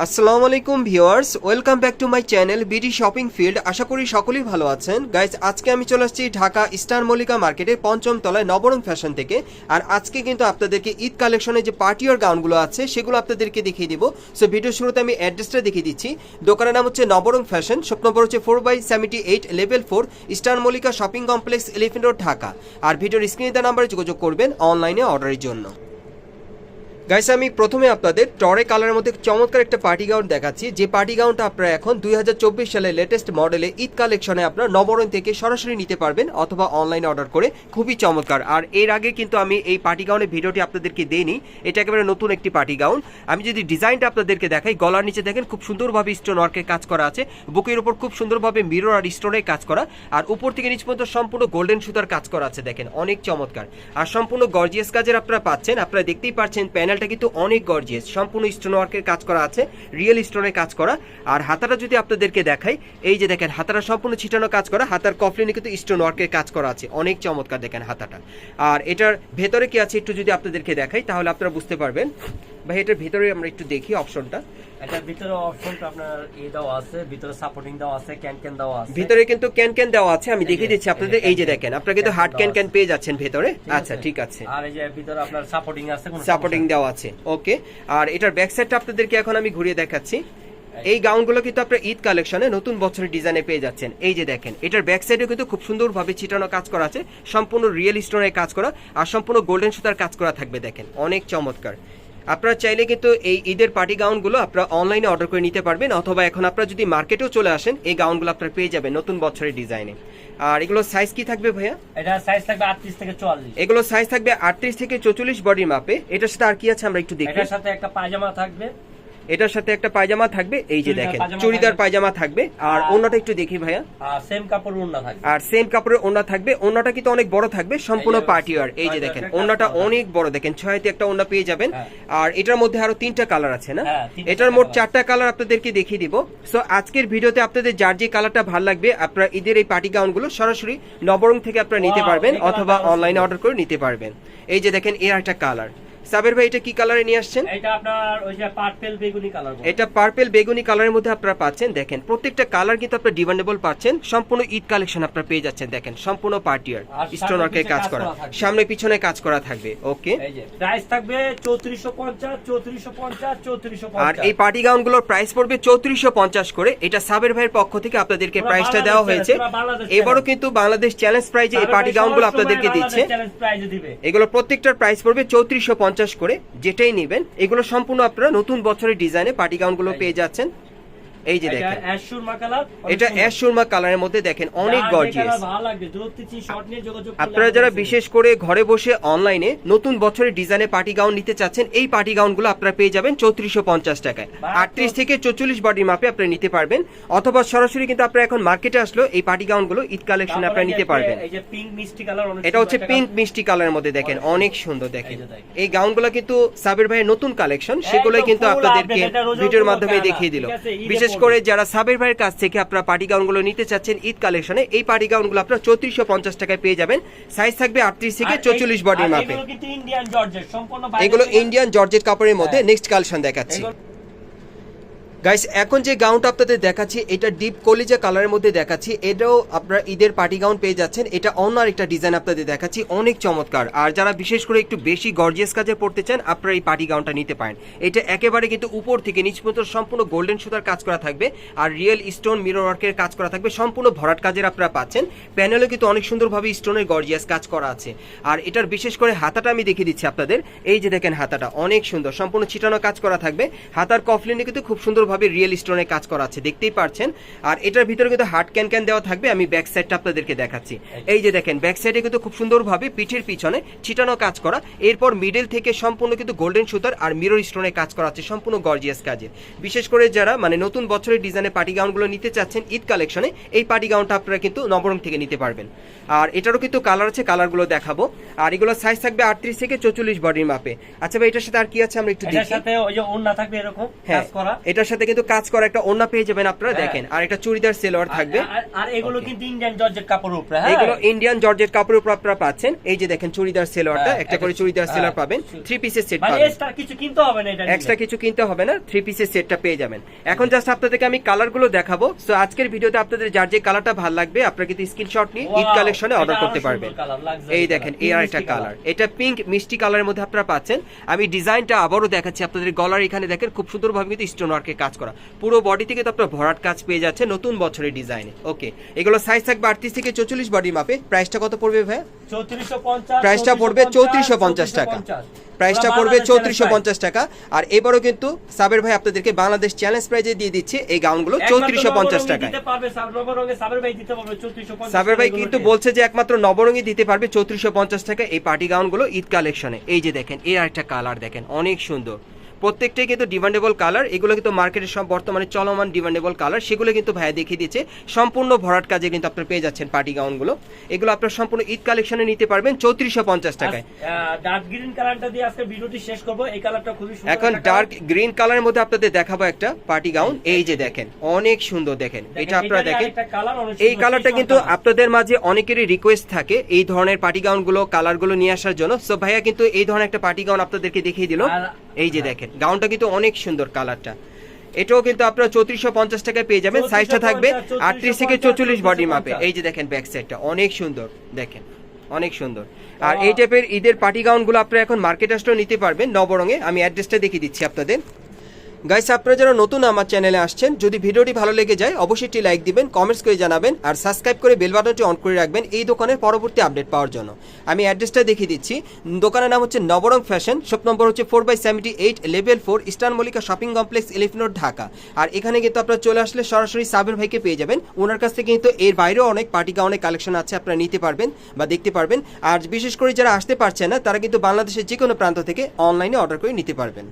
আসসালামু আলাইকুম viewers, welcome back to my channel BD shopping field. আশা করি সকলেই ভালো আছেন। গাইজ আজকে আমি চলে আসছি ঢাকা স্টার মল্লিকা মার্কেটের পঞ্চম তলায় নবরং ফ্যাশন থেকে। আর আজকে কিন্তু আপনাদেরকে ঈদ কালেকশনের যে পার্টিওয়ার গাউনগুলো আছে, সেগুলো আপনাদেরকে দেখিয়ে দিব। সো ভিডিও শুরুতে আমি অ্যাড্রেসটা দেখিয়ে দিচ্ছি। দোকানের নাম হচ্ছে নবরং ফ্যাশন, শপ নম্বর হচ্ছে four by seventy eight level four star Mallika shopping complex elephant road Dhaka. আর ভিডিওর স্ক্রিনে দেওয়া নাম্বারে যোগাযোগ করবেন অনলাইনে অর্ডারের জন্য। গাইস আমি প্রথমে আপনাদের টরে কালারের মধ্যে চমৎকার একটা পার্টি গাউন দেখাচ্ছি। যে পার্টি গাউনটা আপনারা এখন দুই হাজার চব্বিশ সালের লেটেস্ট মডেলে ঈদ কালেকশনে আপনারা নবরণ থেকে সরাসরি নিতে পারবেন অথবা অনলাইনে অর্ডার করে। খুবই চমৎকার। আর এর আগে কিন্তু আমি এই পার্টি গাউনের ভিডিওটি আপনাদেরকে দেইনি। এটা একেবারে নতুন একটি পার্টি গাউন। আমি যদি ডিজাইনটা আপনাদেরকে দেখাই, গলার নিচে দেখেন খুব সুন্দরভাবে স্টোন ওয়ার্কের কাজ করা আছে। বুকের উপর খুব সুন্দরভাবে মিরর আর স্টোনের কাজ করা। আর উপর থেকে নিচ পর্যন্ত সম্পূর্ণ গোল্ডেন সুতার কাজ করা আছে, দেখেন। অনেক চমৎকার। আর সম্পূর্ণ গর্জিয়াস কাজের আপনারা পাচ্ছেন। আপনারা দেখতেই পাচ্ছেন প্যানেলটা কিন্তু অনেক গর্জিয়াস সম্পূর্ণ স্টোন ওয়ার্কের কাজ করা আছে রিয়েল স্টোনের কাজ করা। আর হাতাটা যদি আপনাদেরকে দেখাই, এই যে দেখেন, হাতাটা সম্পূর্ণ ছিটানো কাজ করা, হাতার কফলিনে কিন্তু স্টোন ওয়ার্কের কাজ করা আছে। অনেক চমৎকার দেখেন হাতাটা। আর এটার ভেতরে কি আছে একটু যদি আপনাদেরকে দেখাই, তাহলে আপনারা বুঝতে পারবেন। ভাই এটার ভেতরে আমরা একটু দেখি অপশনটা এটার ভিতরে অপশনটা আপনার এ দেওয়া আছে ভিতরে সাপোর্টিং দেওয়া আছে ক্যান ক্যান দেওয়া আছে। ভিতরে কিন্তু ক্যান ক্যান দেওয়া আছে আমি দেখিয়ে দিচ্ছি আপনাদের এই যে দেখেন আপনারা কিন্তু হার্ড ক্যান ক্যান পেয়ে যাচ্ছেন ভেতরে। আচ্ছা ঠিক আছে। আর এই যে ভিতরে আপনার সাপোর্টিং আছে কোনো সাপোর্টিং দেওয়া আছে ওকে আর এটার ব্যাক সাইডটা আপনাদেরকে এখন আমি ঘুরিয়ে দেখাচ্ছি। এই গাউনগুলো কিন্তু আপনার ঈদ কালেকশনে নতুন বছরের ডিজাইনে পেয়ে যাচ্ছেন। এই যে দেখেন এটার ব্যাক সাইডে কিন্তু খুব সুন্দরভাবে ছিটানো কাজ করা আছে। সম্পূর্ণ রিয়েল স্টোনের কাজ করা আর সম্পূর্ণ গোল্ডেন সুতার কাজ করা থাকবে দেখেন। অনেক চমৎকার। আপনারা চাইলে কিন্তু এই ঈদের পার্টি গাউনগুলো আপনারা অনলাইনে অর্ডার করে নিতে পারবেন অথবা এখন আপনারা যদি মার্কেটেও চলে আসেন এই গাউনগুলো আপনারা পেয়ে যাবেন নতুন বছরের ডিজাইনে আর এগুলো সাইজ কি থাকবে ভাইয়া? এটা সাইজ থাকবে 38 থেকে 44 এগুলো সাইজ থাকবে আটত্রিশ থেকে চৌচল্লিশ বডির মাপে। এটার সাথে আর কি আছে আমরা একটু দেখি। এটার সাথে একটা পায়জামা থাকবে। এটার সাথে একটা পায়জামা থাকবে এই যে দেখেন চুড়িদার পায়জামা থাকবে আর ওনাটা একটু দেখি ভাইয়া। সেম কাপড় ওড়না থাকবে। আর সেম কাপড়ের ওনা থাকবে ওনাটা কিন্তু অনেক বড় থাকবে সম্পূর্ণ পার্টি ওয়ার এই যে দেখেন ওয়ার, ওনাটা অনেক বড় দেখেন ছয়তে একটা ওনা পেয়ে যাবেন। হ্যাঁ। আর এটার মধ্যে আরও তিনটা কালার আছে না? হ্যাঁ, এটার মোট চারটা কালার আপনাদেরকে দেখিয়ে দিব। সো আজকের ভিডিওতে আপনাদের যার যে কালারটা ভালো লাগবে আপনারা ঈদের এই পার্টি গাউনগুলো সরাসরি নবরং থেকে আপনারা নিতে পারবেন অথবা অনলাইনে অর্ডার করে নিতে পারবেন। এই যে দেখেন এর একটা কালার। সাবের ভাই এটা কি কালারে নিয়ে আসছেন? এটা আপনার ওই যে পার্পল বেগুনি কালার এটা পার্পেল বেগুনি কালারের মধ্যে আপনারা পাচ্ছেন দেখেন প্রত্যেকটা কালার কিন্তু আপনারা ডিমান্ডেবল পাচ্ছেন সম্পূর্ণ ঈদ কালেকশন আপনারা পেয়ে যাচ্ছেন দেখেন সম্পূর্ণ পার্টিয়ার স্টোন ওয়ার্কের কাজ করা। সামনে পিছনে কাজ করা থাকবে ওকে এই যে প্রাইস থাকবে 3450 3450 3450 আর এই পার্টি গাউনগুলোর প্রাইস পড়বে চৌত্রিশশো পঞ্চাশ করে। এটা সাবের ভাইয়ের পক্ষ থেকে আপনাদেরকে প্রাইসটা দেওয়া হয়েছে। এবারও কিন্তু বাংলাদেশ চ্যালেঞ্জ প্রাইজে এই পার্টি গাউনগুলো আপনাদেরকে দিচ্ছে। এগুলো প্রত্যেকটার প্রাইস পড়বে চৌত্রিশশো পঞ্চাশ করে যেটাই নেবেন এগুলো সম্পূর্ণ আপনারা নতুন বছরের ডিজাইনে পার্টি গাউনগুলো পেয়ে যাচ্ছেন। এই যে দেখেন। এটা অ্যাশ সুরমা কালারের মধ্যে দেখেন অনেক গর্জিয়াস আপনারা যারা বিশেষ করে ঘরে বসে অনলাইনে নতুন বছরের ডিজাইনে পার্টি গাউন নিতে চাচ্ছেন এই পার্টি গাউনগুলো আপনারা পেয়ে যাবেন চৌত্রিশশো পঞ্চাস টাকায়। আটত্রিশ থেকে চৌচল্লিশ বডির মাপে আপনারা নিতে পারবেন অথবা সরাসরি কিন্তু আপনারা এখন মার্কেটে আসলো এই পার্টি গাউনগুলো ঈদ কালেকশন আপনারা নিতে পারবেন। এটা হচ্ছে পিঙ্ক মিষ্টি কালারের মধ্যে দেখেন অনেক সুন্দর। দেখেন। এই। এই গাউনগুলো কিন্তু সাবের ভাইয়ের নতুন কালেকশন সেগুলোই কিন্তু আপনাদেরকে ভিডিওর মাধ্যমে দেখিয়ে দিল? ঈদে বিশেষ করে যারা সাবের ভাইয়ের কাছ থেকে আপনারা পার্টি গাউনগুলো নিতে চাচ্ছেন ঈদ কালেকশনে এই পার্টি গাউনগুলো আপনারা চৌত্রিশশো পঞ্চাশ টাকায় পেয়ে যাবেন। সাইজ থাকবে আটত্রিশ থেকে চৌচল্লিশ বডির মাপে। এগুলো ইন্ডিয়ান জর্জেট কাপড়ের মধ্যে হ্যাঁ। নেক্সট কালেকশন দেখাচ্ছি। গাইস এখন যে গাউনটা আপনাদের দেখাচ্ছি, এটা ডিপ কলিজা কালারের মধ্যে দেখাচ্ছি। এটাও আপনারা ঈদের পার্টি গাউন পেয়ে যাচ্ছেন। এটা অন্য একটা ডিজাইন আপনাদের দেখাচ্ছি। অনেক চমৎকার। আর যারা বিশেষ করে একটু বেশি গর্জিয়াস কাজে পড়তে চান, আপনারা এই পার্টি গাউনটা নিতে পারেন। এটা একেবারে কিন্তু উপর থেকে নিচ পর্যন্ত সম্পূর্ণ গোল্ডেন সুতার কাজ করা থাকবে। আর রিয়েল স্টোন মিরর ওয়ার্কের কাজ করা থাকবে। সম্পূর্ণ ভরাট কাজের আপনারা পাচ্ছেন। প্যানেলে কিন্তু অনেক সুন্দরভাবে স্টোনের গর্জিয়াস কাজ করা আছে। আর এটার বিশেষ করে হাতাটা আমি দেখিয়ে দিচ্ছি আপনাদের। এই যে দেখেন হাতাটা, অনেক সুন্দর। সম্পূর্ণ ছিটানো কাজ করা থাকবে। হাতার কফলিনে কিন্তু খুব সুন্দরভাবে রিয়েল স্টোনের কাজ করা আছে দেখতেই পারছেন। আর এটার ভিতরে কিন্তু হার্ড ক্যান ক্যান দেওয়া থাকবে আমি ব্যাক সাইডটা আপনাদেরকে দেখাচ্ছি। এই যে দেখেন ব্যাক সাইডে কিন্তু খুব সুন্দরভাবে পিঠের পিছনে ছিটানো কাজ করা। এরপর মিডল থেকে সম্পূর্ণ কিন্তু গোল্ডেন সুতার আর মিরর স্টোনের কাজ করা আছে সম্পূর্ণ গর্জিয়াস কাজে বিশেষ করে যারা মানে নতুন বছরের ডিজাইনে পার্টি গাউনগুলো নিতে চাচ্ছেন ঈদ কালেকশনে এই পার্টি গাউনটা আপনারা কিন্তু নবরং থেকে নিতে পারবেন। আর এটারও কিন্তু কালার আছে কালারগুলো দেখাবো। আর এগুলো সাইজ থাকবে আটত্রিশ থেকে চৌচল্লিশ বডির মাপে। আচ্ছা ভাই এটার সাথে আর কি আছে আমরা একটু এটার দেখি? সাথে ওই যে ওড়না থাকবে এরকম হ্যাঁ কাজ করা। এটার সাথে সাথে কিন্তু কাজ করা একটা ওন্না পেয়ে যাবেন আপনারা হ্যাঁ। দেখেন। আর একটা চুড়িদার সেলোয়ার থাকবে। আর- এগুলো কিন্তু ইন্ডিয়ান জর্জেট কাপড় উপরে হ্যাঁ। এগুলো ইন্ডিয়ান জর্জেট কাপড়ের উপর আপনারা পাচ্ছেন। এই যে দেখেন চুড়িদার সেলোয়ারটা হ্যাঁ, একটা করে চুড়িদার সেলোয়ার হ্যাঁ। পাবেন। থ্রি পিসের সেট মানে পাবেন। এক্সট্রা কিছু কিনতে হবে না এটা এক্সট্রা কিছু কিনতে হবে না থ্রি পিসের সেটটা পেয়ে যাবেন। এখন জাস্ট আপনাদেরকে আমি কালারগুলো দেখাবো। সো আজকের ভিডিওতে আপনাদের যার যে কালারটা ভালো লাগবে আপনারা কিন্তু স্ক্রিনশট নিয়ে ঈদ কালেকশনে অর্ডার করতে পারবেন। এই দেখেন এই আর একটা কালার এটা পিঙ্ক মিষ্টি কালারের মধ্যে আপনারা পাচ্ছেন। আমি ডিজাইনটা আবারও দেখাচ্ছি আপনাদের গলার এখানে দেখেন খুব সুন্দরভাবে কিন্তু স্টোন ওয়ার্কের কাজ করা। পুরো বডি থেকে তো আপনার ভরাট কাজ পেয়ে যাচ্ছে নতুন বছরের ডিজাইনে ওকে এগুলো সাইজ থাকবে আটত্রিশ থেকে চৌচল্লিশ বডি মাপে। প্রাইসটা কত পড়বে ভাই প্রাইসটা পড়বে চৌত্রিশশো পঞ্চাশ টাকা। প্রাইসটা পড়বে চৌত্রিশশো পঞ্চাশ টাকা। আর এবারও কিন্তু সাবের ভাই আপনাদেরকে বাংলাদেশ চ্যালেঞ্জ প্রাইজে দিয়ে দিচ্ছে। এই গাউনগুলো চৌত্রিশশো পঞ্চাশ টাকায়। সাবের ভাই কিন্তু বলছে যে একমাত্র নবরঙ্গই দিতে পারবে চৌত্রিশশো পঞ্চাশ টাকা এই পার্টি গাউনগুলো ঈদ কালেকশনে এই যে দেখেন এর একটা কালার দেখেন অনেক সুন্দর। প্রত্যেকটাই কিন্তু ডিমান্ডেবল কালার এগুলো কিন্তু মার্কেটের সব বর্তমানে চলমান ডিমান্ডেবল কালার সেগুলো কিন্তু ভাইয়া দেখিয়ে দিচ্ছে। সম্পূর্ণ ভরাট কাজে কিন্তু আপনার পেয়ে যাচ্ছেন পার্টি গাউনগুলো এগুলো আপনার সম্পূর্ণ ঈদ কালেকশনে নিতে পারবেন চৌত্রিশশো পঞ্চাশ টাকায়। ডার্ক গ্রিন কালারটা দিয়ে আজকে ভিডিওটি শেষ করব। এই কালারটা খুবই এখন ডার্ক। গ্রিন কালারের মধ্যে আপনাদের দেখাবো একটা পার্টি গাউন এই যে দেখেন অনেক সুন্দর দেখেন। এটা আপনারা দেখেন এই কালারটা কিন্তু আপনাদের মাঝে অনেকেরই রিকোয়েস্ট থাকে এই ধরনের পার্টি গাউনগুলো কালারগুলো নিয়ে আসার জন্য। সো ভাইয়া কিন্তু এই ধরনের একটা পার্টি গাউন আপনাদেরকে দেখিয়ে দিল। এই যে হ্যাঁ। দেখেন গাউনটা কিন্তু অনেক সুন্দর কালারটা এটাও কিন্তু আপনারা চৌত্রিশশো পঞ্চাশ টাকায় পেয়ে যাবেন সাইজটা থাকবে আটত্রিশ থেকে চৌচল্লিশ বডি মাপে এই যে দেখেন ব্যাক সাইডটা অনেক সুন্দর দেখেন অনেক সুন্দর। আর এই টাইপের ঈদের পার্টি গাউনগুলো আপনারা এখন মার্কেট আসলেও নিতে পারবেন নবরঙে আমি অ্যাড্রেসটা দেখিয়ে দিচ্ছি আপনাদের। গাইস আপনারা যারা নতুন আমার চ্যানেলে আসছেন, যদি ভিডিওটি ভালো লেগে যায়, অবশ্যই একটি লাইক দিবেন কমেন্টস করে জানাবেন, আর সাবস্ক্রাইব করে বেল বাটনটি অন করে রাখবেন এই দোকানের পরবর্তী আপডেট পাওয়ার জন্য। আমি অ্যাড্রেসটা দেখিয়ে দিচ্ছি। দোকানের নাম হচ্ছে নবরং ফ্যাশন শপ নম্বর হচ্ছে four by seventy eight level four eastern Mallika shopping complex এলিফিনোর Dhaka আর এখানে কিন্তু আপনারা চলে আসলে সরাসরি সাবের ভাইকে পেয়ে যাবেন। ওনার কাছ থেকে কিন্তু এর বাইরেও অনেক পার্টি গাউনের কালেকশন আছে, আপনারা নিতে পারবেন বা দেখতে পারবেন। আর বিশেষ করে যারা আসতে পারছেন না, তারা কিন্তু বাংলাদেশের যে কোনো প্রান্ত থেকে অনলাইনে অর্ডার করে নিতে পারবেন।